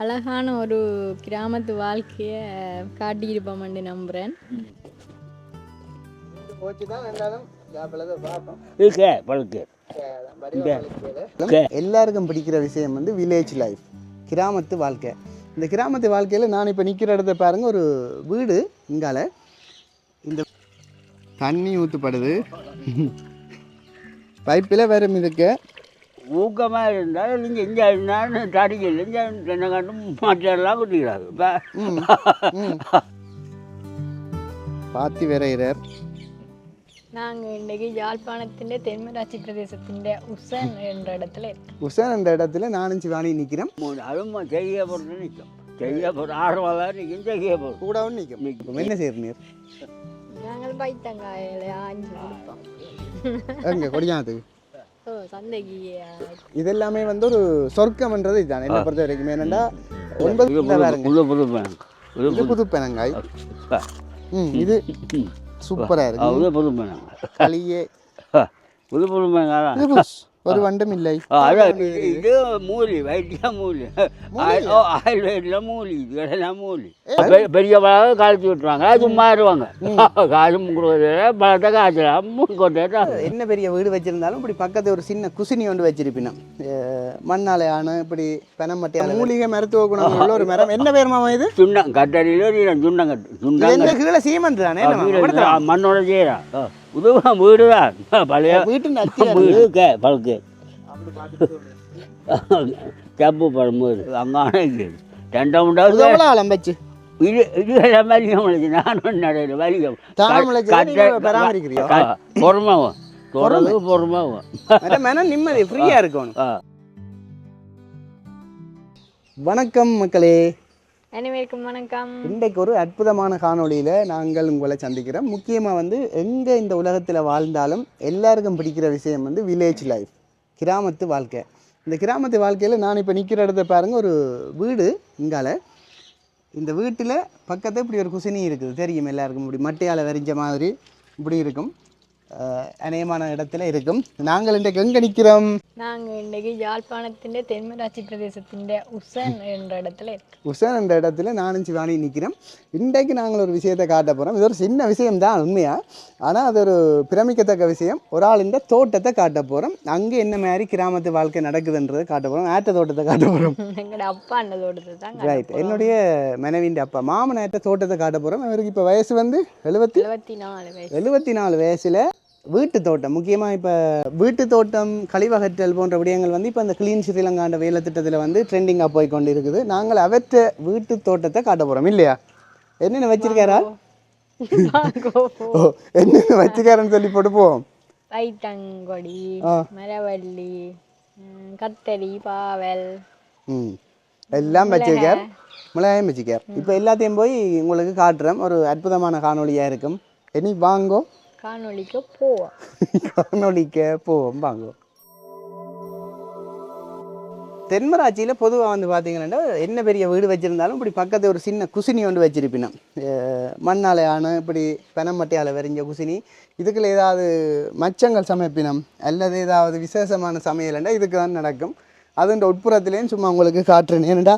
அழகான ஒரு கிராமத்து வாழ்க்கையை காட்டியிருப்போம்னு நம்புகிறேன் எல்லாருக்கும் பிடிக்கிற விஷயம் வந்து வில்லேஜ் லைஃப் கிராமத்து வாழ்க்கை. இந்த கிராமத்து வாழ்க்கையில் நான் இப்போ நிற்கிற இடத்த பாருங்க ஒரு வீடு இங்கால. இந்த தண்ணி ஊற்றப்படுது பைப்பில் வேறு இருக்கு ஊக்கமாக இருந்தால் இங்கே இங்கே இருந்தாலும் தடிக்கல இங்கே என்ன கண்டும் மாற்றெல்லாம் ம். பாத்தி விரைகிறார் நாங்கள் இன்றைக்கு யாழ்ப்பாணத்தின் தென்மராட்சி பிரதேசத்தின் உசன் என்ற இடத்துல உஷான் அந்த இடத்துல நானும் சிவானி நிற்கிறேன் மூணு அதுவும் செய்ய போகிறது நிற்கும். செய்ய போகிற ஆர்வம் தான் நிற்கும் செய்ய போகிறோம் கூடவும் நிற்கும். இப்போ என்ன செய்யறீர் நாங்கள் பைத்தங்காயில ஆஞ்சு கொடுப்போம். எங்கே கொடியானது சந்தைக்கு இதெல்லாமே வந்து ஒரு சொர்க்கம்ன்றது இதுதான். என்ன பொறுத்த வரைக்கும் என்னன்னா ஒன்பது இது புது புது புது இது இது புது பெனங்காய் புது ம் இது சூப்பரா இருக்கு. இது புது பேங்க் களியே. புது புது இது புஷ். ஒரு வண்டம் இல்லை இது மூலி வைத்திய மூலி ஆயுர்வேதில் மூலி இது எல்லாம் மூலி பெரிய பழக காய்ச்சி விட்டுருவாங்க இருவாங்க காசும் கொடுக்குறது பழத்தை காய்ச்சலாம் என்ன பெரிய வீடு வச்சிருந்தாலும் இப்படி பக்கத்து ஒரு சின்ன குசினி ஒன்று வச்சிருப்பினோம் மண்ணால ஆன இப்படி பெனமட்டையான மூலிகை மருத்துவ குணம் உள்ள ஒரு மரம் என்ன பேர் மாமா இது சுண்டம் கட்டடியில் சுண்டம் கட்டு எங்க கீழே சீமந்து தானே மண்ணோட செய்யறா உதவா வீடு தான் பழைய வீட்டு பழுக்கு. கப்பு பழம்போது அங்கான ரெண்டை ஆழம் வச்சு இது இது வலிக்க முடிச்சு நானும் நடையில் வலிக்க? பொறுமாவும். தொடர்ந்து பொறுமாவும். நிம்மதி ஃப்ரீயா இருக்கணும். வணக்கம் மக்களே. அனைவருக்கும் வணக்கம். இன்றைக்கு ஒரு அற்புதமான காணொளியில் நாங்கள் உங்களை சந்திக்கிறோம். முக்கியமாக வந்து எங்கே இந்த உலகத்தில் வாழ்ந்தாலும் எல்லாருக்கும் பிடிக்கிற விஷயம் வந்து வில்லேஜ் லைஃப் கிராமத்து வாழ்க்கை. இந்த கிராமத்து வாழ்க்கையில் நான் இப்போ நிற்கிற இடத்த பாருங்கள் ஒரு வீடு இங்கால. இந்த வீட்டில் பக்கத்தில் இப்படி ஒரு குசினி இருக்குது. தெரியும் எல்லாருக்கும் இப்படி மட்டையால் வரைஞ்ச மாதிரி இப்படி இருக்கும். அநேகமான இடத்துல இருக்கும். நாங்கள் இன்றைக்கு எங்கே நிற்கிறோம்? நாங்கள் இன்றைக்கு யாழ்ப்பாணத்தின் தென்மராட்சி பிரதேசத்தின் உசன் என்ற இடத்துல உஷான் என்ற இடத்துல நானும் சிவானி நிற்கிறோம். இன்றைக்கு நாங்கள் ஒரு விஷயத்தை காட்ட போகிறோம் இது ஒரு சின்ன விஷயம் தான் உண்மையாக ஆனால் அது ஒரு பிரமிக்கத்தக்க விஷயம். ஒரு ஆள் இந்த தோட்டத்தை காட்ட போகிறோம் அங்கே என்ன மாதிரி கிராமத்து வாழ்க்கை நடக்குதுன்றதை காட்ட போகிறோம் ஆட்ட தோட்டத்தை காட்ட போகிறோம் எங்களோட அப்பா அண்ணதோடது தான் ரைட் என்னுடைய மனைவியின் அப்பா மாமன் ஆட்ட தோட்டத்தை காட்ட போகிறோம் அவருக்கு இப்போ வயசு வந்து எழுபத்தி? எழுபத்தி நாலு எழுபத்தி நாலு வயசில் வீட்டு தோட்டம். முக்கியமாக இப்போ வீட்டு தோட்டம் கழிவகற்றல் போன்ற விடயங்கள் வந்து இப்போ இந்த க்ளீன் ஸ்ரீலங்காண்ட வேலை திட்டத்தில் வந்து ட்ரெண்டிங்காக போய் கொண்டு இருக்குது நாங்கள் அவற்றை வீட்டு தோட்டத்தை காட்ட போகிறோம் இல்லையா? என்னென்ன வச்சிருக்காரா. ஓ என்னென்ன வச்சிருக்காருன்னு சொல்லி போட்டு போவோம் பைத்தங்கொடி ஆ. மரவள்ளி கத்தரி பாவல். ம். எல்லாம் வச்சிருக்கார். மிளகாயும் வச்சிருக்கார். இப்போ எல்லாத்தையும் போய் உங்களுக்கு காட்டுறேன் ஒரு அற்புதமான காணொளியாக இருக்கும். இனி வாங்கோ. காணொளிக்கு போவோம். காணொளிக்க போவோம். வாங்கோ. தென்மராட்சியில் பொதுவாக வந்து பார்த்தீங்கன்னா என்ன பெரிய வீடு வச்சுருந்தாலும் இப்படி பக்கத்து ஒரு சின்ன குசினி ஒன்று வச்சிருப்பினோம். மண்ணால் ஆன இப்படி பெனமட்டையால் வரைஞ்ச குசினி. இதுக்குள்ள ஏதாவது மச்சங்கள் சமைப்பினம். அல்லது ஏதாவது விசேஷமான சமையல்ண்டா இதுக்கு தான் நடக்கும். அதுன்ற உட்புறத்துலேயும் சும்மா உங்களுக்கு காட்டுறேன். ஏன்னாடா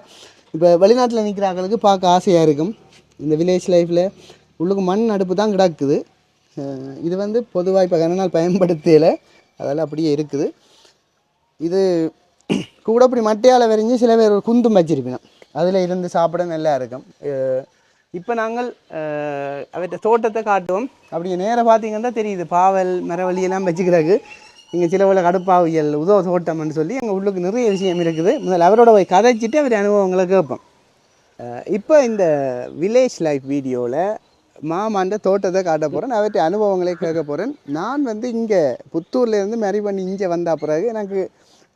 இப்போ வெளிநாட்டில் நிற்கிறாங்களுக்கு பார்க்க ஆசையாக இருக்கும். இந்த வில்லேஜ் லைஃப்பில் உள்ளுக்கு மண் அடுப்பு தான் கிடக்குது. இது வந்து பொதுவாக இப்போ கன நாள் பயன்படுத்தல அதெல்லாம் அப்படியே இருக்குது. இது கூட இப்படி மட்டையால் வரைஞ்சி சில பேர் ஒரு குந்தும் வச்சிருப்பினோம். அதில் இருந்து சாப்பிட நல்லா இருக்கும். இப்போ நாங்கள் அவற்றை தோட்டத்தை காட்டுவோம். அப்படி நேராக பார்த்தீங்கன்னா தெரியுது. பாவல் மரவழியெல்லாம் எல்லாம் வச்சுக்கிறாங்க இங்கே சில உள்ள கடுப்பாவியல் உதவ தோட்டம்னு சொல்லி எங்கள் உள்ளுக்கு நிறைய விஷயம் இருக்குது. முதல்ல அவரோட போய் கதைச்சிட்டு அவர் அனுபவங்களை கேட்போம். இப்போ இந்த வில்லேஜ் லைஃப் வீடியோவில் மாமாண்ட தோட்டத்தை காட்ட போகிறேன் அவற்றை அனுபவங்களை கேட்க போகிறேன் நான் வந்து இங்கே புத்தூர்லேருந்து மேரி பண்ணி இங்கே வந்த பிறகு எனக்கு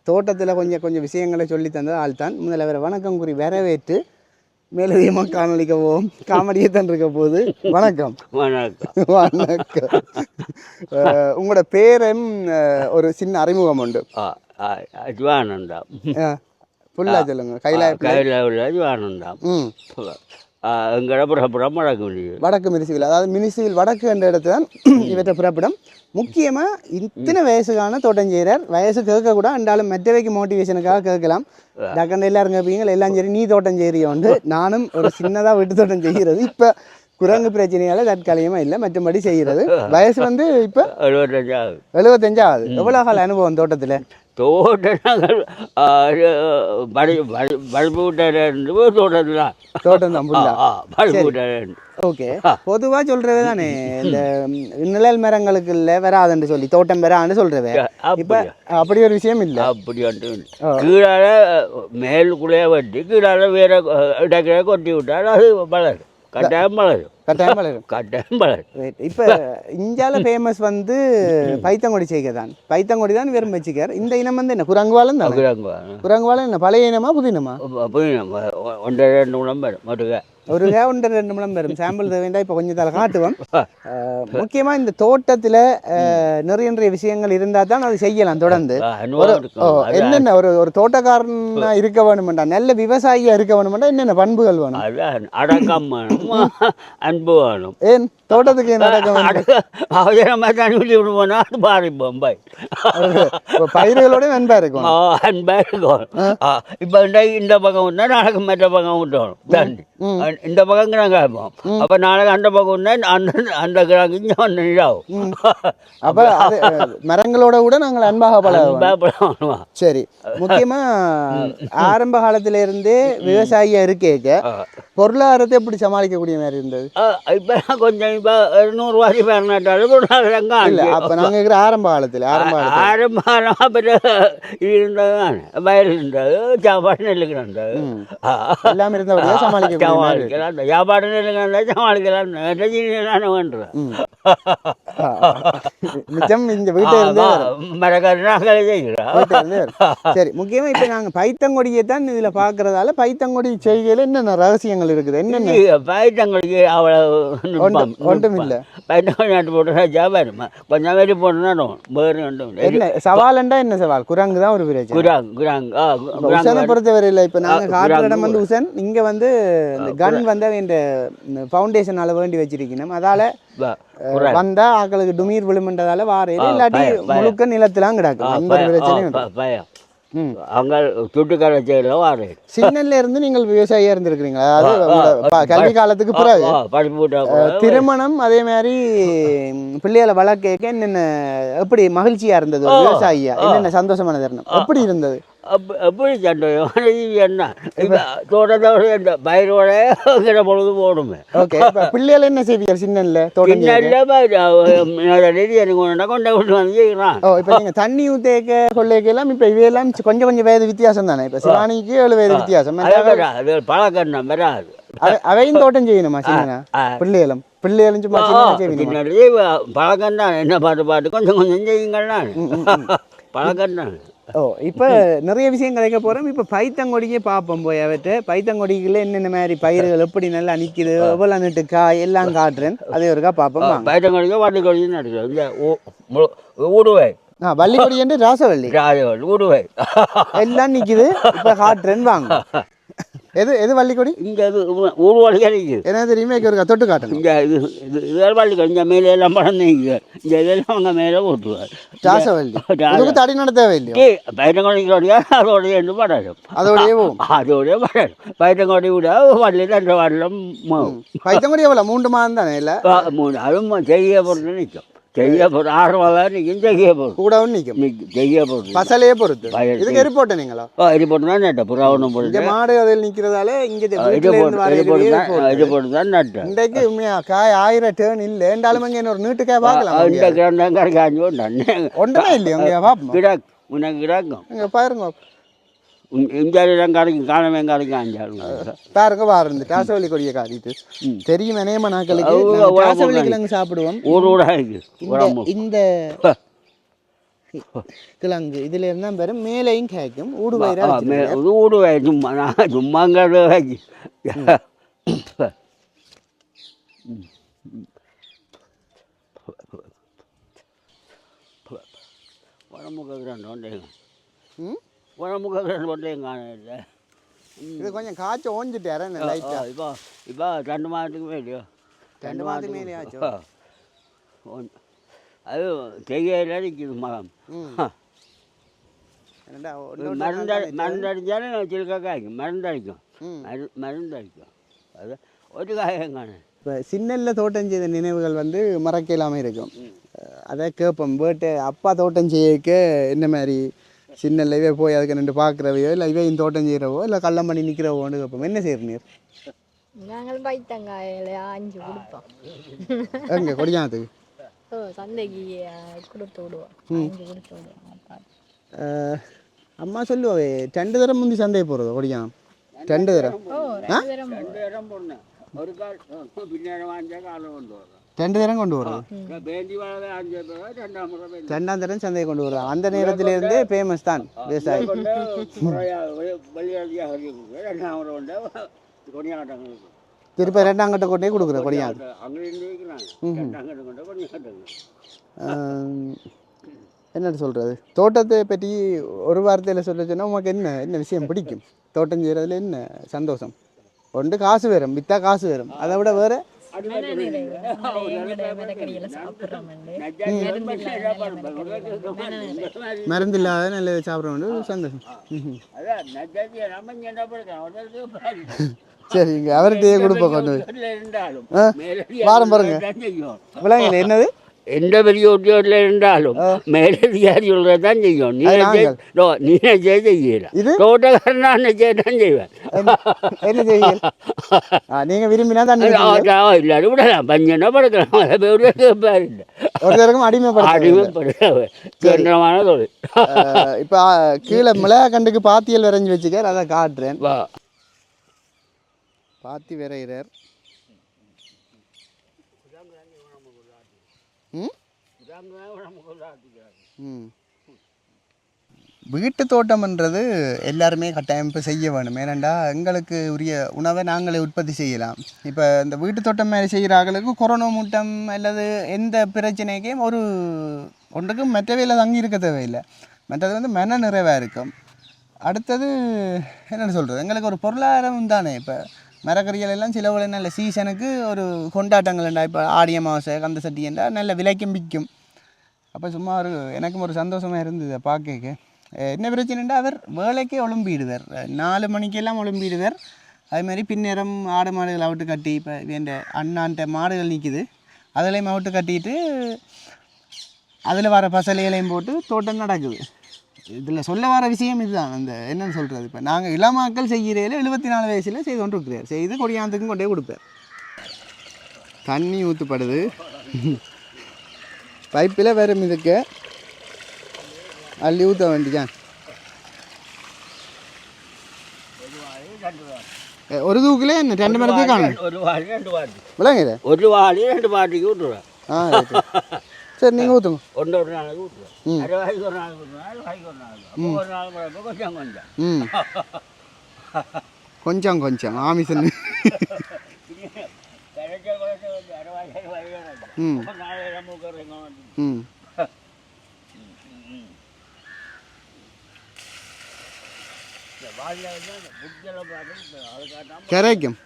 தோட்டத்தில் கொஞ்சம் கொஞ்சம் விஷயங்களை சொல்லி தந்தது ஆள் தான் முதல்ல வேறு வணக்கம் கூறி வரவேற்று மேலதிகமாக காணொலிக்க போவோம். காமெடியே தான் இருக்க போகுது வணக்கம். வணக்கம். வணக்கம் உங்களோட பேரும் ஒரு சின்ன அறிமுகம் உண்டு. ஜுவானந்தம் ஃபுல்லாக சொல்லுங்க. கையில் உள்ள ஜுவானந்தம் ம். புறப்புறம் வழக்க முடியுது வடக்கு மினிசிவில் அதாவது மினிசிவில் வடக்கு என்ற இடத்துல தான் இவற்றை புறப்படும். முக்கியமாக இத்தனை வயசுக்கான தோட்டஞ்செய்கிறார் வயசு கேட்கக்கூட என்றாலும் மற்றவைக்கு மோட்டிவேஷனுக்காக கேட்கலாம். டக்கண்ட எல்லாரும் கேட்பீங்க எல்லாம் சரி நீ தோட்டம் செய்கிறியோண்டு நானும் ஒரு சின்னதாக வீட்டு தோட்டம் செய்கிறது இப்போ குரங்கு பிரச்சனையால தற்காலிகமாக இல்லை மற்றபடி செய்கிறது. வயசு வந்து இப்போ எழுபத்தஞ்சாவது எழுபத்தஞ்சாவது எவ்வளோ கால அனுபவம் தோட்டத்தில்? தோட்டங்கள் ஓகே. பொதுவாக சொல்றது தானே இந்த நிழல் மரங்களுக்கு இல்லை வராதுன்னு சொல்லி தோட்டம் வரான்னு சொல்றவே இப்போ அப்படி ஒரு விஷயம் இல்லை. அப்படி கீழால மேலுக்குள்ளே வட்டி கீழால வேற இடக்கிற கொட்டி விட்டால் அது வளரும். கட்டாயம் வளரும். கட்டாயம் கட்டாயம். இப்போ ஃபேமஸ் வந்து பைத்தங்கொடி செய்கை தான். பைத்தங்கொடி தான் விரும்ப வச்சுக்கார். இந்த இனம் வந்து என்ன? குரங்குவாலம் தான்? குரங்குவாலம் என்ன? பழைய இனமா புது இனமா? ஒன்றரை ரெண்டு முழம் வரும். மட்டுக ஒரு கே ரெண்டு முழம் வரும். சாம்பிள் தேவைண்டா இப்போ கொஞ்சம் தலை காட்டுவோம். அஹ், முக்கியமா இந்த தோட்டத்துல நிறைய நிறைய விஷயங்கள் இருந்தால் தான் அது செய்யலாம் தொடர்ந்து. என்னென்ன ஒரு ஒரு தோட்டக்காரனா இருக்க வேணுமெண்டா? நல்ல விவசாயியா இருக்க வேணுமெண்டா? என்னென்ன பண்புகள் வேணும்? அடக்கம் வேணும்? அன்பு வேணும். ஏன்? தோட்டத்துக்கு அவசரமாக ஊற்றி விட்டு போனால் அது பாரி பொம்பாய் இப்போ பயிர்களோட அன்பா இருக்கும் அன்பா இருக்கும் இப்போ இந்த பக்கம் விட்டா நாளைக்கு மற்ற பக்கம் விட்டோம். தண்ணி. இந்த பக்கம் கிழங்கு ஆகும் அப்போ நாளைக்கு அந்த பக்கம் அந்த அந்த கிழங்கு இங்கே வந்து அப்ப அஹ், மரங்களோட கூட நாங்கள் அன்பாக பழகுவோம் சரி முக்கியமா ஆரம்ப காலத்துல இருந்தே விவசாயியா இருக்கேக்க பொருளாதாரத்தை எப்படி சமாளிக்கக்கூடிய மாதிரி இருந்தது இப்போ கொஞ்சம் இப்போ நூறுரூவாசி பேர் நட்டாலும் பொருளாதாரம் இல்ல அப்ப நாங்க இருக்கிற ஆரம்ப காலத்துல ஆரம்ப காலத்துல ஆரம்பமாக பிறகு இருந்தது தானே வயல் இருந்தது சாப்பாடு நெல்லுக்கு இருந்தது எல்லாமே இருந்தபடியா சமாளிக்கக்கூடிய மாதிரி இருக்கு. சமாளிக்கலாம் சாப்பாடு நெல்லுக்கு இருந்தால் சமாளிக்கலாம் தானே வேண்டுறேன். மிச்சம் இந்த வீட்டை இருந்து. சரி முக்கியமா இப்ப நாங்க பைத்தங்கொடியை தான் இதுல பாக்குறதால பைத்தங்கொடி செய்கையில என்னென்ன ரகசியங்கள் இருக்குது? என்னென்ன? பயிட்டங்களுக்கு அவ்வளவு ஒன்றும் இல்ல பயிட்டங்கள் நாட்டு போட்டு ராஜா வருமா. கொஞ்சம் வெறி போட்டு நடும். வேறு ஒன்றும் என்ன சவாலண்டா என்ன சவால்? குரங்கு தான் ஒரு பிரச்சனை. குராங் குராங் ஆ கு- இப்ப குராங் உசனை பொறுத்தவரையில் இப்போ நாங்கள் ஆ, காட்டுற இடம் வந்து உசன் இங்க வந்து கன் வந்து இந்த ஃபவுண்டேஷனால வேண்டி வச்சிருக்கணும். அதால வந்தா ஆக்களுக்கு டுமீர் விழுமென்றதால வாரையில இல்லாட்டி. முழுக்க நிலத்திலாம் கிடக்கும். அந்த பிரச்சனையும். அவங்க சுட்டுக்கடை செய்யல வாரு. சின்னல்ல இருந்து நீங்கள் விவசாயியா இருந்திருக்கிறீங்களா? அதாவது கல்வி காலத்துக்கு பிறகு. திருமணம் அதே மாதிரி பிள்ளைகளை வளர்க்க என்னென்ன எப்படி மகிழ்ச்சியா இருந்தது? விவசாயியா? என்னென்ன சந்தோஷமான தருணம்? எப்படி இருந்தது? எப்படி சண்டை என்ன? தோட்டத்தோட இந்த பயிரோட இருக்கிற பொழுது போடுமே. ஓகே பிள்ளைகள் என்ன செய்வீங்க? சின்னல்ல தோட்டம் எனக்கு கொண்டா கொண்டா கொண்டு வந்து செய்கிறான் ஓ இப்போ நீங்க தண்ணி ஊத்தேக்க கொள்ளைக்க எல்லாம் இப்போ இவையெல்லாம் கொஞ்சம் கொஞ்சம் வயது வித்தியாசம் தானே? இப்போ சிவானிக்கு ஏழு வயது வித்தியாசம். அது பழக்கண்ணம் வராது. அவை- அவையும் தோட்டம் செய்யணுமா சின்ன. பிள்ளைகளும் பிள்ளைகளும் சும்மா பழக்கம் தான் என்ன பாட்டு பாட்டு கொஞ்சம் கொஞ்சம் செய்யுங்கள் பழக்கம் தான் ஓ இப்போ நிறைய விஷயம் கிடைக்க போறோம். இப்போ பைத்தங்கொடிக்கே பார்ப்போம் போய் அவற்றை பைத்தங்கொடிக்குள்ள என்னென்ன மாதிரி பயிர்கள் எப்படி நல்லா நிக்குது எவ்வளோ நட்டு காய் எல்லாம் காட்டுறேன். அதே ஒருக்கா பார்ப்போம் வண்டி கொடியும் நடக்குது இந்த ஊடுவை ஆ வள்ளிக்கொடி என்று ராசவள்ளி. ராஜவல் ஊடுவை எல்லாம் நிக்குது. இப்போ காட்டுறேன் வாங்க. எது எது வள்ளிக்கொடி? இங்கே இது ஊடுவழி கிடைக்குது என்ன தெரியுமா இங்க ஒருக்கா தொட்டு காட்டணும். இங்கே இது இது இதெல்லாம் வள்ளி கொஞ்சம் மேலே எல்லாம் படம் இங்கே இங்கே இதெல்லாம் அவங்க மேலே ஓட்டுவார் ராசவள்ளி இதுக்கு தடி நட தேவையில்லையோ? பயிட்டங்கொடிக்கோடியா அதோடைய என்று படம் அதோடய போகும். அதோடைய படம் பயிட்டங்கொடி விட வள்ளி ரெண்டு வரலும் பைத்தங்கொடி எவ்வளோ மூன்று மாதம் தானே இல்லை? மூணு அதுவும் செய்ய பொருள் நிற்கும் செய்ய ஆறு மாதம் நிற்கும் செய்ய பொருள் கூடவும் நிற்கும் செய்ய பொருள் பசலையே பொறுத்து. இதுக்கு எரி போட்ட நீங்களா? ஓ இது போட்டு தான் நட்டேன். புறா ஒன்றும் இங்க போட்டு மாடு அதில் நிக்கிறதால இங்க இது போட்டு தான் நட்டேன். இன்றைக்கு உண்மையா? காய் ஆயிரம் டேர்ன் இல்லை. என்றாலும் இங்க இன்னொரு நீட்டு காய் பார்க்கலாம் இந்த கரைக்காஞ்சு கொண்டான் ஒன்றுமே இல்லையா கிடக்கு உனக்கு கிடக்கும். பாருங்க. இஞ்சாலும் கரைக்கும் காலமே கரைக்கும் அஞ்சாலும் பாருங்க பாருங்க ராசவள்ளி கொடியை காட்டிட்டு தெரியும் இணையம நாட்களுக்கு உடம்பு உடம்பு. கிழங்கு சாப்பிடுவோம். ஊர் ஊடாக இந்த உடம்பு இந்த கிழங்கு இதுல இருந்தா பெரும் மேலையும் காய்க்கும் ஊடு மே- இது ஊடுவே சும்மா நான் ரெண்டு ஒன்றையும் ம்? உடம்புக்கு ரெண்டு ஒன்றையும் காண இல்லை இது கொஞ்சம் காய்ச்ச ஓஞ்சிட்டாரு லைட்டா இப்போ இப்போ ரெண்டு மாதத்துக்கு மேலேயோ ரெண்டு மாதத்துக்கு மேலே ஆச்சோ அது தெரியல நிற்கிது மரம் மருந்து நான் மருந்து அடித்தாலும் சிலுக்கா காய்க்கும் மருந்து அடிக்கும் ம். மரு மருந்து அடிக்கும் அது ஒரு காயம் காணும் இப்போ சின்னல்ல தோட்டம் செய்த நினைவுகள் வந்து மறக்க இல்லாமல் இருக்கும் அதை கேட்போம் வீட்டு அப்பா தோட்டம் செய்யக்க என்ன மாதிரி சின்னல்ல இவே போய் அதுக்கு ரெண்டு பார்க்குறவையோ இல்லை இவே இந்த தோட்டம் செய்கிறவோ இல்லை கள்ளம் பண்ணி நிற்கிறவோன்னு கேட்போம். என்ன செய்கிற நீர்? நாங்கள் பைத்தங்காயில ஆஞ்சு கொடுப்போம். எங்கே? கொடியானத்துக்கு? ஓ சந்தைக்கு கொடுத்து விடுவோம். கொடுத்து அம்மா சொல்லுவாவே ரெண்டு தரம் முந்தி சந்தை போகிறது கொடியான் ரெண்டு தரம். போடணும் ஒரு கால் பின்னாடி வாங்கிச்சா காலம் கொண்டு வரும். ரெண்டு தரம் கொண்டு வர்றது. பேந்தி வாழை அஞ்சு பேர் ரெண்டாம் முறை பேந்தி ரெண்டாம் தரம் சந்தையை கொண்டு வருவாங்க அந்த நேரத்திலேருந்தே ஃபேமஸ் தான் விவசாயி. திருப்பி கொடுக்குற ரெண்டாம் கட்டு கொண்டு கொடியாட்டங்க ஆம், என்ன சொல்கிறது தோட்டத்தை பற்றி ஒரு வார்த்தையில் சொல்ல சொன்னால் உனக்கு என்ன என்ன விஷயம் பிடிக்கும்? தோட்டம் செய்கிறதுல என்ன சந்தோஷம்? ஒன்று காசு வரும் விற்றா காசு வரும் அதை விட வேறு மருந்து இல்லாத நல்ல சாப்பிட்றோம் சந்தோஷம். சரிங்க அவர்கிட்டயே கொடுப்போம் கொண்டு போய். வாரம் பாருங்க. விளங்கல என்னது? எந்த பெரிய உத்தியோகத்தில் இருந்தாலும் மேலதிகாரி சொல்றது தான் செய்யும். நீ அது நினைச்சே- நாங்கள். நோ, நீ நினைச்சே செய்யல? தோட்டக்காரன் நான் நினைச்சே தான் செய்வேன். என்ன- ஆ நீங்கள் விரும்பினா தான் எல்லாரும் விடலாம். பஞ்சனா படுக்கலாம் அதை பேர் கேட்பாரு இல்லை ஒரு தரக்கும் அடிமைப்படுத்த அடிமைப்படுத்த கேந்திரமான தொழில். இப்போ கீழே மிளகா கண்டுக்கு பாத்தியல் வரைஞ்சி வச்சுக்கார் அதை காட்டுறேன். வா. பாத்தி விரைகிறார் ம் ம் வீட்டு தோட்டம்ன்றது எல்லாருமே கட்டாயம் இப்போ செய்ய வேணும். ஏனண்டா எங்களுக்கு உரிய உணவை நாங்களே உற்பத்தி செய்யலாம். இப்போ இந்த வீட்டு தோட்டம் மாதிரி செய்கிற ஆளுக்கு கொரோனா மூட்டம் அல்லது எந்த பிரச்சனைக்கும் ஒரு ஒன்றுக்கும் மற்றவையில் தங்கி இருக்க தேவையில்லை. மற்றது வந்து மன நிறைவாக இருக்கும். அடுத்தது என்னென்னு சொல்கிறது எங்களுக்கு ஒரு பொருளாதாரம் தானே இப்போ. மரக்கறிகள் எல்லாம் சில உள்ள நல்ல சீசனுக்கு ஒரு கொண்டாட்டங்கள் உண்டா இப்போ ஆடி அமாவாசை கந்த சட்டி என்றால் நல்ல விலைக்கும் விற்கும். அப்போ சும்மா ஒரு எனக்கும் ஒரு சந்தோஷமாக இருந்தது பார்க்க என்ன பிரச்சனைண்டா அவர் வேலைக்கே ஒழும்பிடுவார். நாலு மணிக்கெல்லாம் ஒழும்பிடுவார். அதுமாதிரி பின்னேரம் ஆடு மாடுகள் அவுட்டு கட்டி இப்போ இந்த அண்ணான்ட்ட மாடுகள் நிற்கிது அதிலையும் அவுட்டு கட்டிட்டு அதில் வர பசலைகளையும் போட்டு தோட்டம் நடக்குது. இதில் சொல்ல வர விஷயம் இதுதான். அந்த என்னன்னு சொல்கிறது இப்போ? நாங்கள் இளமாக்கள் செய்கிறதில் எழுபத்தி நாலு வயசில் செய்து கொண்டு இருக்கிறார் செய்து கொடியாந்தத்துக்கும் கொண்டே கொடுப்பார். தண்ணி ஊற்றப்படுது பைப்பில் வரும் இதுக்கு அள்ளி ஊற்ற வேண்டியான் ஒரு தூக்கிலே என்ன? ரெண்டு மரத்துக்கு காணும் ஒரு வாடி ரெண்டு வாடி விளங்குது? ஒரு வாடி ரெண்டு வாட்டிக்கு விட்டுருவேன் ஆ சரி நீங்கள் ஊற்றுங்க ஒன்று ஒரு நாளைக்கு விட்டுருவேன் அரை வாய்க்கு ஒரு நாளைக்கு வாய்க்கு ஒரு நாளைக்கு ஒரு நாள் கொஞ்சம் கொஞ்சம். ம். புட்டியெல்லாம் பார்த்து அதுக்காக கரைக்கும்.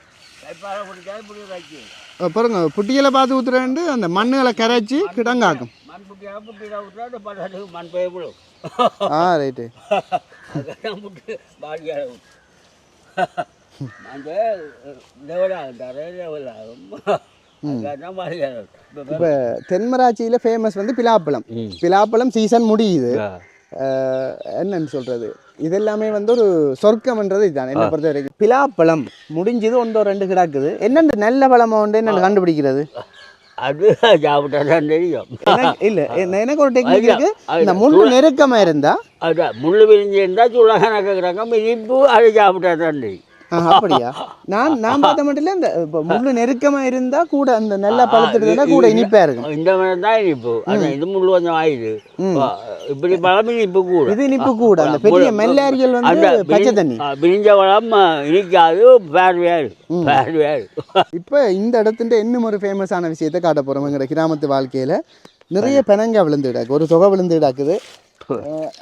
பாருங்க புட்டிகளை பார்த்து ஊற்றுறேன்ட்டு அந்த மண்ணுகளை கரைச்சி கிடங்காக்கும். புட்டியில் ஆ ரைட்டு. இப்போ தென்மராட்சியில் ஃபேமஸ் வந்து பிலாப்பழம். பிலாப்பழம் சீசன் முடியுது. என்னன்னு சொல்கிறது இதெல்லாமே வந்து ஒரு சொர்க்கம்ன்றது இதுதான். என்ன பொறுத்த வரைக்கும். பிலாப்பழம். முடிஞ்சது ஒன்றோ ரெண்டு கிடக்குது. என்னென்ன நல்ல பழமா உண்டு என்னென்னு கண்டுபிடிக்கிறது? அது சாப்பிட்டா தான் தெரியும் இல்ல என்ன- எனக்கு ஒரு டெக்னிக் இருக்கு. இந்த முள்ளு நெருக்கமா இருந்தா? அதான் முள் விரிஞ்சு இருந்தால் நக்கிறாங்க இனிப்பு அது சாப்பிட்டா தான் தெரியும். அப்படியா? நான் நான் பார்த்த மட்டும் இல்ல இந்த முள்ளு நெருக்கமா இருந்தா கூட அந்த நல்லா பழுத்துடுதுன்னா கூட இனிப்பா இருக்கும். இந்த மாதிரி தான் இனிப்பு. இது முள் கொஞ்சம் ஆயிடுது இப்படி பழம் இனிப்பு கூட. இது இனிப்பு கூட. அந்த பெரிய மெல்லாரிகள் வந்து பச்சை தண்ணி. ஆ, விரிஞ்ச பழம் இனிக்காது பார்வையாரு பார்வையாரு இப்போ இந்த இடத்துல இன்னும் ஒரு ஃபேமஸான விஷயத்தை காட்ட போகிறோம் எங்களோட கிராமத்து வாழ்க்கையில். நிறைய பெனங்க விழுந்து கிடக்கு ஒரு தொகை விழுந்து கிடக்குது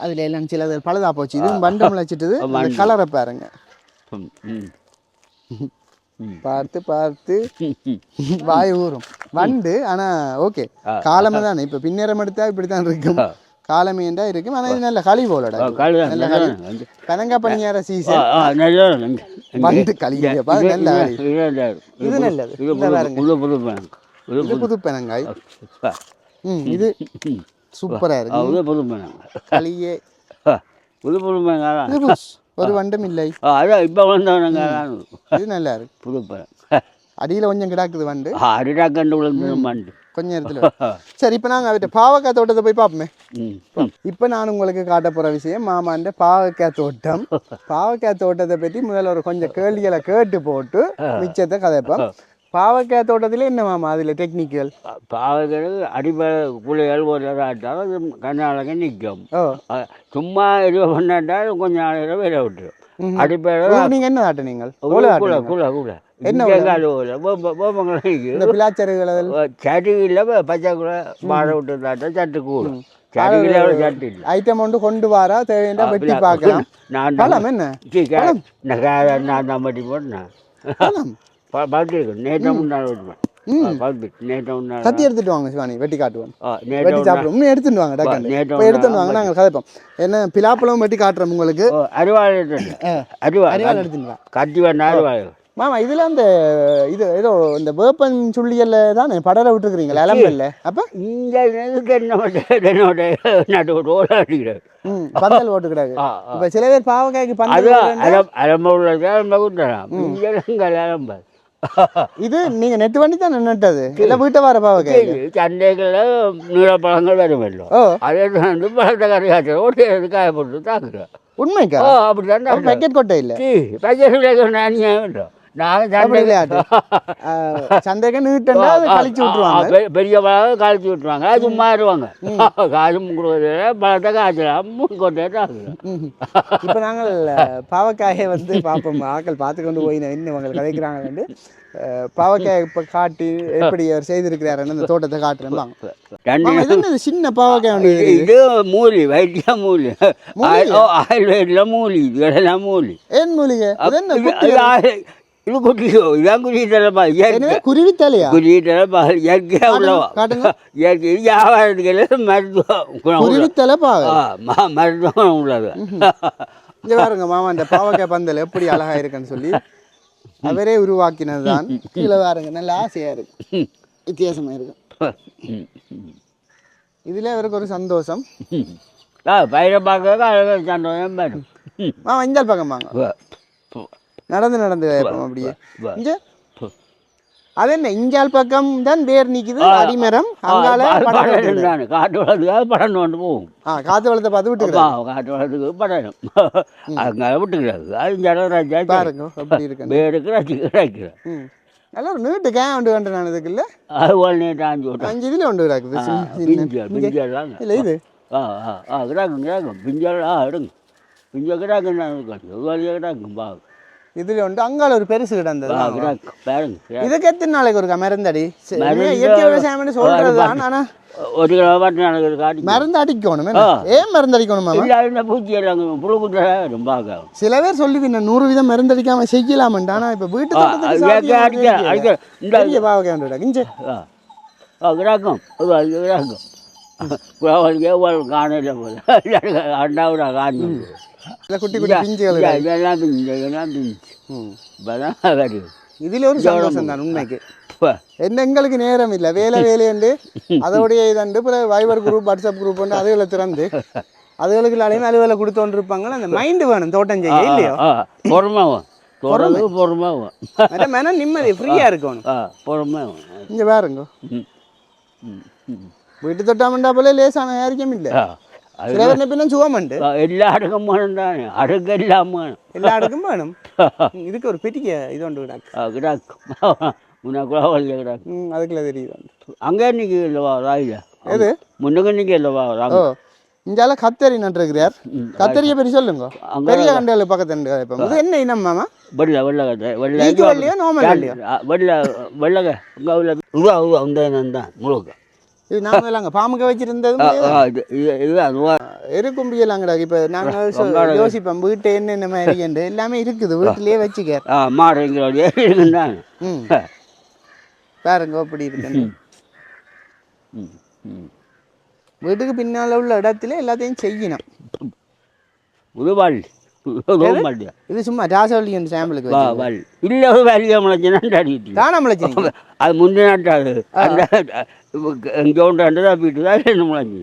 அதுல எல்லாம் சிலது பழுதா போச்சு. இது பண்டம் முளைச்சிட்டுது அந்த கலரை பாருங்க. பார்த்து பார்த்து. வாய் ஊறும். வண்டு ஆனா ஓகே. காலமே தானே. இப்ப பின்னேரம் எடுத்தா இப்படித்தான் இருக்கும். காலமேண்டா இருக்கும். ஆனா இது நல்ல களி போலடா. நல்ல களி. வந்து. கனங்கா பணியார ஆ, சீசன். வண்டு களி. நல்ல இது- நல்லது. இது புது- பெனங்காய் ம் இது. சூப்பரா இருக்கு. புது பேங்க். களியே. புது புது புஷ். ஒரு வண்டும் இல்லை. அதான் இப்போ வந்தவனுங்க இது நல்லா இருக்கு புது. அடியில கொஞ்சம் கிடாக்குது வண்டு. அடிடா கண்டு மாண்டு கொஞ்ச நேரத்துல சரி இப்போ நாங்க அவர்கிட்ட பாவக்காய் தோட்டத்தை போய் பார்ப்போமே. இப்போ நான் உங்களுக்கு காட்ட போற விஷயம் மாமாண்ட பாவக்காய் தோட்டம். பாவக்காய் தோட்டத்தை பற்றி முதல்ல ஒரு கொஞ்சம் கேள்விகளை கேட்டு போட்டு மிச்சத்தை கதைப்போம். பாவக்காய் தோட்டத்தில் என்ன மாமா அதில் டெக்னிக்கல் பாவங்கள் அடிப்படை புள்ளிகள் ஒரு ஆட்டாலும் கண்ணாலங்க நிற்கும். சும்மா இது பண்ணாட்டால் கொஞ்சம் நாளையில் வேலை விட்டுரும். அடிப்படை உங்களுக்கு நீங்க என்ன ஓலை கூட ஆட்டுனீங்க கூட கூட என்ன சட்டியில் பச்சை கூட மாட விட்டு சட்டு கூட சட்டியில் சட்டு இல்லை ஐட்டம் ஒன்று கொண்டு வாரா தேவையா வெட்டி பார்க்கலாம். நான் பழம் என்ன? நான் நான் தான் பட்டி போட்டேன் பழம்? பார்த்துருக்கேன் நேற்று முன்னாள் கத்தி எடுத்துட்டு வாங்க சிவானி வெட்டி காட்டுவோம். வெட்டி சாப்பிடுவோம். இன்னும் எடுத்துட்டு வாங்க இப்போ எடுத்துட்டு வாங்க நாங்கள் கதைப்போம் என்ன பிலாப்பழம் வெட்டி காட்டுறோம் உங்களுக்கு? அருவாள் அருவாள் எடுத்துட்டு கத்தி அருவாள். மாமா இதுல அந்த இது ஏதோ இந்த வேப்பன் சுள்ளியல்ல தானே படர விட்டுருக்கீங்களா இளம்பல்ல அப்ப? இங்கே தென்னோட தென்னோட நட்டு ரோல் அடிக்கிறார். ம் பந்தல் ஆ இப்ப சில பேர் பாவக்காய்க்கு பந்தல் அலம்ப உள்ளது அலம்ப இங்கே அலம்ப இது நீங்க நெட்டு பண்ணி தான் நட்டது இல்ல வீட்டை வர பாவக்காய் சண்டைகளில் நீளப்பழங்கள் வருமല്ലോ ஓ. அதே வந்து பழத்தை கறி காய்ச்சல் ஓட்டி காய போட்டு தாக்குறோம் உண்மைக்கா? அப்படிதான் பேக்கெட் கொட்டை இல்ல? பச்சை நான் நாங்கள் நீட்டண்டா அதை கழிச்சு விட்டுருவாங்க. பெரிய பழம் காய்ச்சி விட்டுருவாங்க. சும்மா இருவாங்க. காசும் கொடுக்குறது பழத்தை காய்ச்சலாம் கொண்டே. இப்ப நாங்கள் பாவக்காயை வந்து பார்ப்போம். ஆக்கள் பார்த்து கொண்டு போய் என்ன அவங்க கதைக்கிறாங்கன்னு பாவக்காயை இப்ப காட்டி எப்படி அவர் செய்திருக்கிறாருன்னு அந்த தோட்டத்தை என்னது சின்ன பாவக்காய் இது- மூலி வைத்திய மூலி. ஆயுர்வேதில் மூலி இது இதெல்லாம் மூலி. ஏன் மூலிகை? இது குட்டியோ இதான் குடிக்கிறப்பா இயற்கை என்னது குருவி தலையா குடிக்கிறப்பா இயற்கையாக உள்ளவா இயற்கை வியாபாரத்துக்கு மருத்துவ குணம் குருவி உள்ள- தலை பாவை ஆ, ம- மருத்துவ குணம் உள்ளது இங்க பாருங்க மாமா இந்த பாவக்காய் பந்தல் எப்படி அழகா இருக்குன்னு சொல்லி அவரே உருவாக்கினது தான் கீழே பாருங்க நல்ல ஆசையா இருக்கு வித்தியாசமா இருக்கு. இதுல அவருக்கு ஒரு சந்தோஷம் பயிரை பார்க்க சந்தோஷம். மாமா இந்த பக்கம் வாங்க. நடந்து நடந்து அப்படியே. இங்க. அது என்ன? இஞ்சால் பக்கம் தான் வேர் நிக்குது அடிமரம். அங்கால படம். தானே. காட்டு வளர்த்துக்காக படம் கொண்டு போகும். ஆ காத்து வளத்தை பார்த்து விட்டுக்கிறேன் காட்டு வளர்த்துக்கு படணும் அங்கே விட்டுக்கிறாரு. அது ஜடம் ராஜா பாருங்க எப்படி இருக்கு. வேருக்கு ம். நல்ல ஒரு நீட்டு கே ஒன்று கண்டு நான் இதுக்கு இல்லை அது ஒன்று தாண்டி விட்டேன் அஞ்சு இதுல ஒன்று கிடக்குது. இல்ல இது. ஆ ஆ கிடாக்கும் கிடாக்கும் பிஞ்சல் ஆ எடுங்க. பிஞ்சல் கிடாக்கும் நான் ஒரு கிடாக்கும் பா இதுல ஒன்று அங்கால ஒரு பெருசு கிடந்தது. இதுக்கு எத்தனை நாளைக்கு ஒரு மருந்தடி? இயற்கை விவசாயம்னு சொல்றது தான் ஒரு கிலோ பட்டு எனக்கு மருந்து அடிக்கணும்? ஏன் மருந்து அடிக்கணும் இந்த பூச்சி புழு ரொம்ப சில பேர் சொல்லுவீங்க நூறு வீதம் மருந்து அடிக்காம செய்யலாமண்டா ஆனா இப்ப வீட்டு தோட்டத்துக்கு அது சாத்தியம் அடிக்க இல்லையே. அடிக்க. இந்த பெரிய பாவக்காய் ஒன்று கிடக்கு. இஞ்சு ஆ. ஆ கிடாக்கும். ஒரு அது கிடாக்கும். குழந்தைக்கே ஒரு காணையில் போல. அண்டாவிட காணி ம். இப்போதான் வருது இதுல ஒரு சந்தோஷம் தான் உண்மைக்கு என்ன எங்களுக்கு நேரம் இல்லை வேலை வேலையண்டு அதோடைய இதண்டு பிறகு வைபர் குரூப் வாட்ஸ்அப் குரூப் வந்து அதுகளை திறந்து அதுகளுக்கு எல்லாரையும் அலுவலை கொடுத்தோண்டு இருப்பாங்களா அந்த மைண்டு வேணும் தோட்டம் செய்ய இல்லையோ பொறுமாவும் தொடர்ந்து பொறுமாவும் மனம் நிம்மதி ஃப்ரீயா இருக்கணும் பொறுமாவும் இங்க பாருங்க வீட்டு தொட்டாமண்டா போல லேசான யாருக்கும் இல்லை வேணும் தானே அடுக்கு எல்லாம் வேணும் எல்லா இடக்கும் வேணும் ம், இதுக்கு ஒரு பெரிய இது ஒன்று கிடக்கு ஆ கிடாக்கும் உனக்குள்ள கிடாக்கும் அதுக்குள்ள தெரியுது அங்கே நிற்க இல்லவா ராயில எது முன்னுக்கு நிற்க இல்லவா ஓ இஞ்சால கத்தரி நட்டுருக்கிறார் கத்தரியை பற்றி சொல்லுங்க பெரிய கண்டல் பக்கத்து ரெண்டு இப்போ இது என்ன இனம் மாமா வெள்ளை வெள்ளை கதை வெள்ளை வெள்ளையா வெள்ளையா வெள்ளை வெள்ளை உள்ள அந்த தான் முழுக்க இது நாங்கள் அங்கே பாம்புக்க வச்சிருந்தது எருக்கும்பியெல்லாம் கிடையாது இப்போ நாங்கள் சொ- யோசிப்போம் வீட்டை என்னென்ன மாதிரி எல்லாமே இருக்குது வீட்டிலேயே வச்சுக்க ம். பாருங்க அப்படி இருக்கு வீட்டுக்கு பின்னால் உள்ள இடத்துல எல்லாத்தையும் செய்யணும். உதவமாட்டியா இது சும்மா ராசவள்ளி என்று சாம்பிளுக்கு வல் இல்லை வேலையை முளைச்சினா அடிக்கிட்டு தானா முளைச்சிங்க அது முந்தின நாட்டாது அந்த இங்கே உண்டாண்டு தான் போயிட்டு தான் ரெண்டு முளைஞ்சி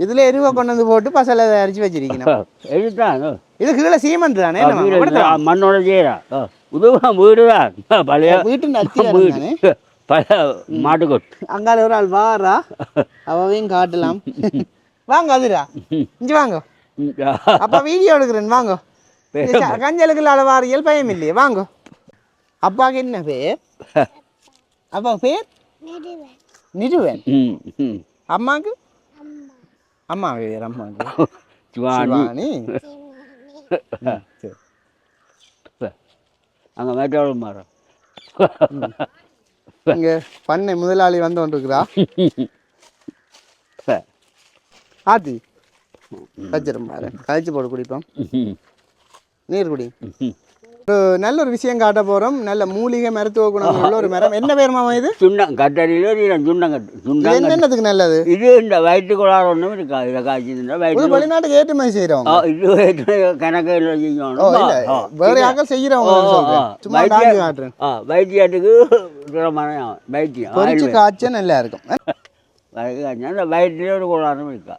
இதுல எருவை கொண்டு வந்து போட்டு பசலை அரைச்சி வச்சிருக்கணும் எடுத்தான் இது கீழே சீமெண்ட் தானே. மண்ணோட செய்யறா உதவா வீடு தான் பழைய வீட்டு வீடு. பழைய மாட்டுக்கொட்டு. அங்கால ஒரு ஆள் வாரா அவையும் காட்டலாம். வாங்க அதுரா. இங்க வாங்க. அப்பா வீடியோ எடுக்கிறேன் வாங்க. கஞ்சலுக்கு அளவாரியல் பயம் இல்லையே வாங்க. அப்பாவுக்கு என்ன பேர்? அப்பா பேர்? நிறுவன். ம் ம். அம்மாக்கு? அம்மா. பேர் அம்மாக்கு. சிவானி. அங்கே மேட்டோட மரம் இங்க பண்ணை முதலாளி வந்து கொண்டிருக்கிறா. ஆத்தி. வச்சிரும் பாரு கழிச்சு போட்டு குடிப்போம். நீர் குடி. ஒரு நல்ல ஒரு விஷயம் காட்ட போறோம். நல்ல மூலிகை மருத்துவ குணம் உள்ள ஒரு மரம். என்ன பேர் மாமா இது? சுண்டம் கட்டடியில் நீ சுண்டங்கட்டு இது சுண்டங்க என்னென்னதுக்கு நல்லது? இது இந்த வயிற்று குளாறு ஒன்றும் இருக்கா? இதை காய்ச்சிருந்தா வயிற்று வெளிநாட்டுக்கு ஏற்றுமதி ஆ, இது செய்யணும் இல்ல. ஆ, வேற யாருக்கும் செய்யறவங்க. சும்மா காட்டுறேன். வைத்தியத்துக்கு வைத்தியம் பொரிச்சு ஆயுர்வேதம். காய்ச்ச நல்லா இருக்கும். வயிற்று காய்ச்சல் ஒரு குளாறும் இருக்கா?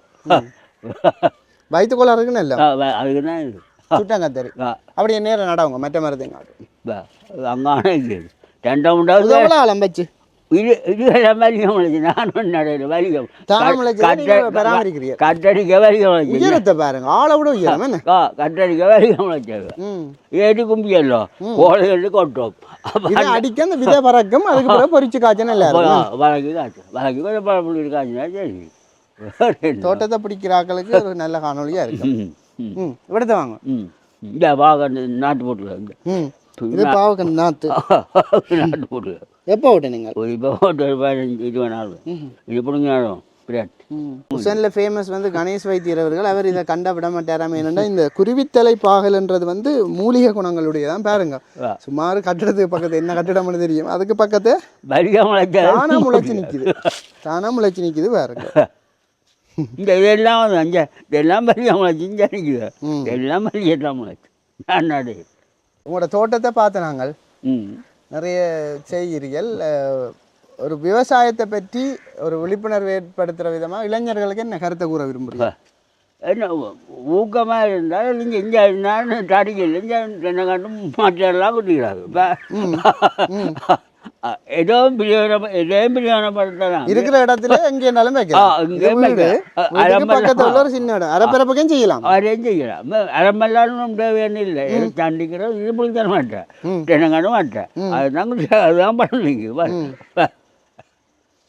வயிற்றுக்குள்ள இருக்கு நல்ல ஆ, வ- அதுக்கு தான் இது சுட்டங்கத்தரி அப்படியே நேரம் நடவங்க மற்ற மரத்தையும் அங்கான ரெண்டாம் உண்டாவது எவ்வளோ ஆழம் வச்சு இது இது வலிக்க முடிச்சு நானும் நடையில் வலிக்க பராமரிக்கிறீங்க. கட்டடிக்க வலிக்க முடிச்சு உயரத்தை பாருங்க ஆளை விட உயரம் என்ன? கட்டடிக்க வலிக்க முடிச்சது ஏடி கும்பியല്ലോ கோழைகள் கொட்டும் அடிக்க அந்த விதை பறக்கும் அதுக்கு பிறகு பொரிச்சு காய்ச்ச நல்லா இருக்கும் வழக்கு காய்ச்சி வழக்கு கொஞ்சம் பழப்புள்ளி காய்ச்சினா சரி. தோட்டத்தை பிடிக்கிற ஆக்களுக்கு ஒரு நல்ல காணொலியாக இருக்கும் இவ்வளோ வாங்க. இந்த வாக நாட்டு போட்டுருக்காங்க இது பாவக்கு நாற்று நாட்டு போட்டுருக்காங்க எப்போ விட்டு நீங்கள்? ஒரு இப்போ போட்டு பதினஞ்சு இருபது நாள் இது பிடிங்க நேரம் பிராட். ஹுசனில் ஃபேமஸ் வந்து கணேஷ் வைத்தியர் அவர்கள் அவர் இதை கண்ட விட மாட்டாராமே என்னென்னா இந்த குருவித்தலை பாகல்ன்றது வந்து மூலிகை குணங்களுடைய தான் பாருங்க சுமார் கட்டிடத்துக்கு பக்கத்து என்ன கட்டிடம்னு தெரியும்? அதுக்கு பக்கத்து தானா முளைச்சி நிற்கிது தானா முளைச்சி நிற்கிது பாருங்க. இந்த இதெல்லாம் அஞ்சு இதெல்லாம் இங்கே நிற்குது ம். எல்லாம் வலிக்கெல்லாம் முளைச்சி நான் நாடு. உங்களோட தோட்டத்தை பார்த்து நாங்கள். ம். நிறைய செய்கிறீர்கள். ஒரு விவசாயத்தை பற்றி ஒரு விழிப்புணர்வு ஏற்படுத்துகிற விதமாக இளைஞர்களுக்கு என்ன கருத்தை கூற விரும்புகிறீங்க என்ன ஊக்கமாக இருந்தால் நீங்கள் இங்கே இருந்தாலும் தடிக்கல இங்கே என்ன கண்டும் மாற்றெல்லாம் குட்டிக்கிறாங்க இப்போ ஏதோ பிரியோன ஏதோ பிரியோனப்படுத்தலாம் இருக்கிற இடத்துல எங்கே இருந்தாலும் ஆ, வைக்கலாம் பக்கத்துல உள்ள ஒரு சின்ன இடம் அரைப்பரப்பக்கம் செய்யலாம் அவரையும் செய்யலாம் அரம்பெல்லாம் தேவையான இல்லை தண்டிக்கிறோம் இது பிடிக்க தர மாட்டேன் தென்னங்கான மாட்டேன் அதுதான் அதுதான் பண்ணுவீங்க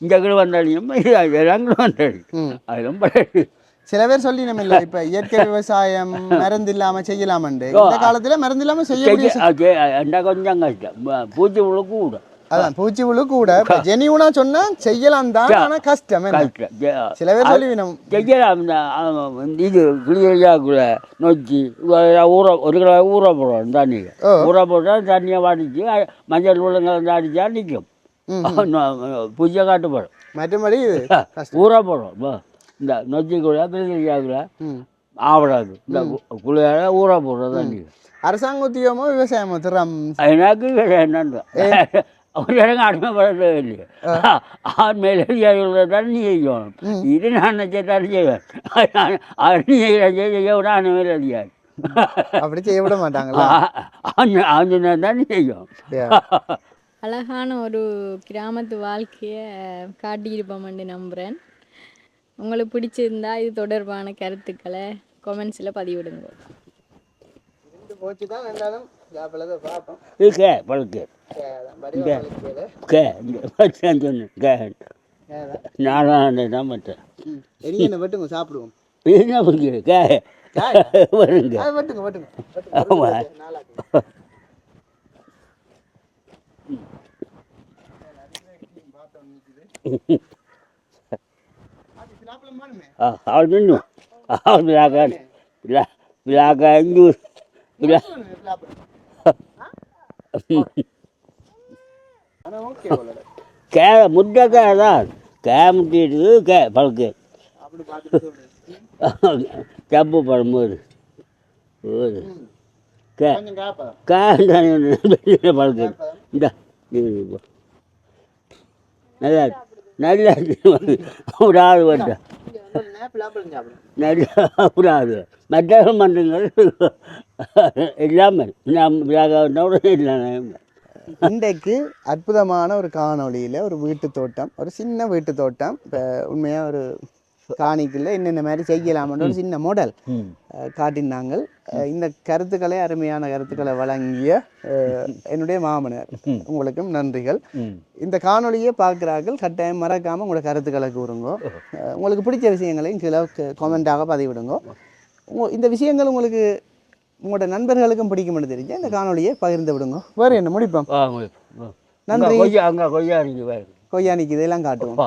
இங்கே கூட வந்தாலையும் இதெல்லாம் கூட வந்தாடி ம். அதெல்லாம் பண்ணி சில பேர் சொல்லி நம்ம இல்லை இப்போ இயற்கை விவசாயம் மருந்து இல்லாம செய்யலாமண்டு இந்த காலத்துல மருந்து இல்லாம செய்யக்கூடிய என்ன கொஞ்சம் கஷ்டம் பூச்சி புழு கூட அதான் பூச்சி புழு கூட ஜெனியூனா சொன்னா செய்யலாம் தான் ஆனா கஷ்டம் சில பேர் சொல்லி நம்ம செய்யலாம் இது குளிர்ச்சாக்குள்ள நொச்சி இதெல்லாம் ஊற ஒரு கிலோ ஊற போடுறோம் தண்ணியை ஓ. ஊற போட்டால் தண்ணியை வடிச்சு மஞ்சள் உளுங்கலந்து அடித்தா நிற்கும் பூஜை காட்டு போடும் மற்றபடி இது ஊற போடுறோம் இந்த நொச்சிக்குள்ள குளிர்ச்சாக்குள்ள ம். ஆவடாது. இந்த குளிர ஊற போடுறோம் தண்ணி அரசாங்க உத்தியோகமோ விவசாயமோ திறம் எனக்கு என்னன்னு இல்லையே ஆண் மேலே தண்ணி செய்யணும். இது நான் செய்வேன். அண்ணி செய்ய விட ஆண் மேலே அறியாது அப்படி செய்ய விட மாட்டாங்களா? ஆஞ்சனா தான் செய்யும். அழகான ஒரு கிராமத்து வாழ்க்கையை காட்டியிருப்போம்னு நம்புகிறேன் உங்களுக்கு பிடிச்சிருந்தா இது தொடர்பான கருத்துக்களை கொமெண்ட்ஸில் பதிவிடுங்க. போச்சு தான் இருந்தாலும் கே பழுக்கு கே சொன்னேன் கே நானும் தான் மற்றேன் இனி என்ன வெட்டுங்க சாப்பிடுவோம். என்ன பிடிக்குது கே வருங்க வெட்டுங்க. வெட்டுங்க ஆமா. நாளாக்கு அவள் நின்று அவள் விழாக்கா விழா விழாக்கா விழா. கே முட்டைக்கா தான் கே முட்டிட்டு கே பழுக்கு. டப்பு படும்போது போது கே கே பழுக்கு. இந்த நல்லா நல்லா ஒரு ஆள் வருஷம் விடாது மற்ற மன்றங்கள் இல்லாமல். நாம் இன்றைக்கு அற்புதமான ஒரு காணொளியில் ஒரு வீட்டு தோட்டம் ஒரு சின்ன வீட்டு தோட்டம். இப்போ உண்மையாக ஒரு காணிக்குள்ள என்னென்ன மாதிரி செய்யலாம்னு ஒரு சின்ன மாடல் காட்டினாங்க இந்த கருத்துக்களை அருமையான கருத்துக்களை வழங்கிய என்னுடைய மாமனார். உங்களுக்கும் நன்றிகள். இந்த காணொளியை பார்க்குறார்கள் கட்டாயம் மறக்காமல் உங்களோட கருத்துக்களை கூறுங்க. உங்களுக்கு பிடிச்ச விஷயங்களையும் கீழே கமெண்ட்டாக பதிவிடுங்க. இந்த விஷயங்கள் உங்களுக்கு உங்களோட நண்பர்களுக்கும் பிடிக்கும்னு தெரிஞ்சு இந்த காணொளியை பகிர்ந்து விடுங்க. வேறு என்ன முடிப்போம். நன்றி. அங்கே கொய்யா கொய்யா நிற்கிது எல்லாம் காட்டுவோம்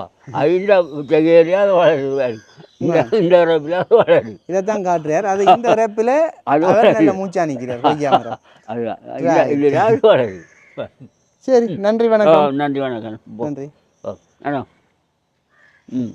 இந்த இந்த உறப்பிலாவது வளருது. இதைத்தான் காட்டுறார். அது இந்த ரேப்பில் அவர் நல்ல மூச்சா நிற்கிறார் கொய்யா மரம். அதுதான் சரி நன்றி வணக்கம். நன்றி வணக்கம். நன்றி. ஓ அண்ணா. ம்.